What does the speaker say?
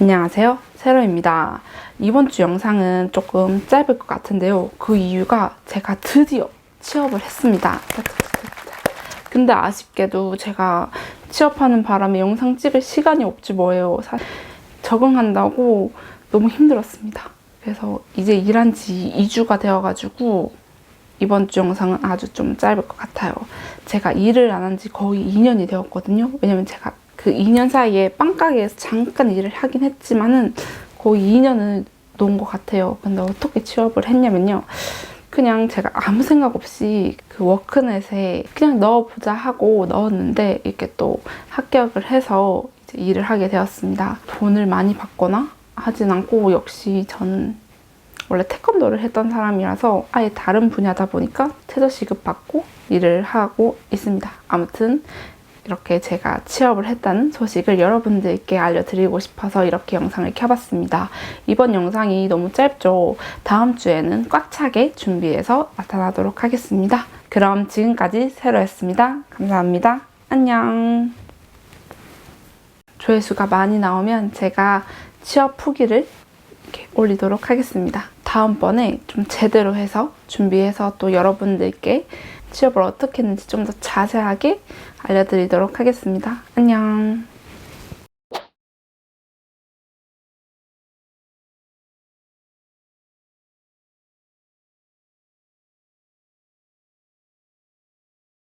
안녕하세요. 세로입니다. 이번 주 영상은 조금 짧을 것 같은데요. 그 이유가 제가 드디어 취업을 했습니다. 근데 아쉽게도 제가 취업하는 바람에 영상 찍을 시간이 없지 뭐예요. 적응한다고 너무 힘들었습니다. 그래서 이제 일한 지 2주가 되어가지고 이번 주 영상은 아주 좀 짧을 것 같아요. 제가 일을 안 한 지 거의 2년이 되었거든요. 왜냐면 제가 그 2년 사이에 빵가게에서 잠깐 일을 하긴 했지만은 거의 2년은 놓은 것 같아요. 근데 어떻게 취업을 했냐면요. 그냥 제가 아무 생각 없이 그 워크넷에 그냥 넣어보자 하고 넣었는데 이렇게 또 합격을 해서 일을 하게 되었습니다. 돈을 많이 받거나 하진 않고 역시 저는 원래 태권도를 했던 사람이라서 아예 다른 분야다 보니까 최저 시급 받고 일을 하고 있습니다. 아무튼 이렇게 제가 취업을 했다는 소식을 여러분들께 알려드리고 싶어서 이렇게 영상을 켜봤습니다. 이번 영상이 너무 짧죠? 다음 주에는 꽉 차게 준비해서 나타나도록 하겠습니다. 그럼 지금까지 세로였습니다. 감사합니다. 안녕. 조회수가 많이 나오면 제가 취업 후기를 이렇게 올리도록 하겠습니다. 다음번에 좀 제대로 해서 준비해서 또 여러분들께 취업을 어떻게 했는지 좀 더 자세하게 알려드리도록 하겠습니다. 안녕.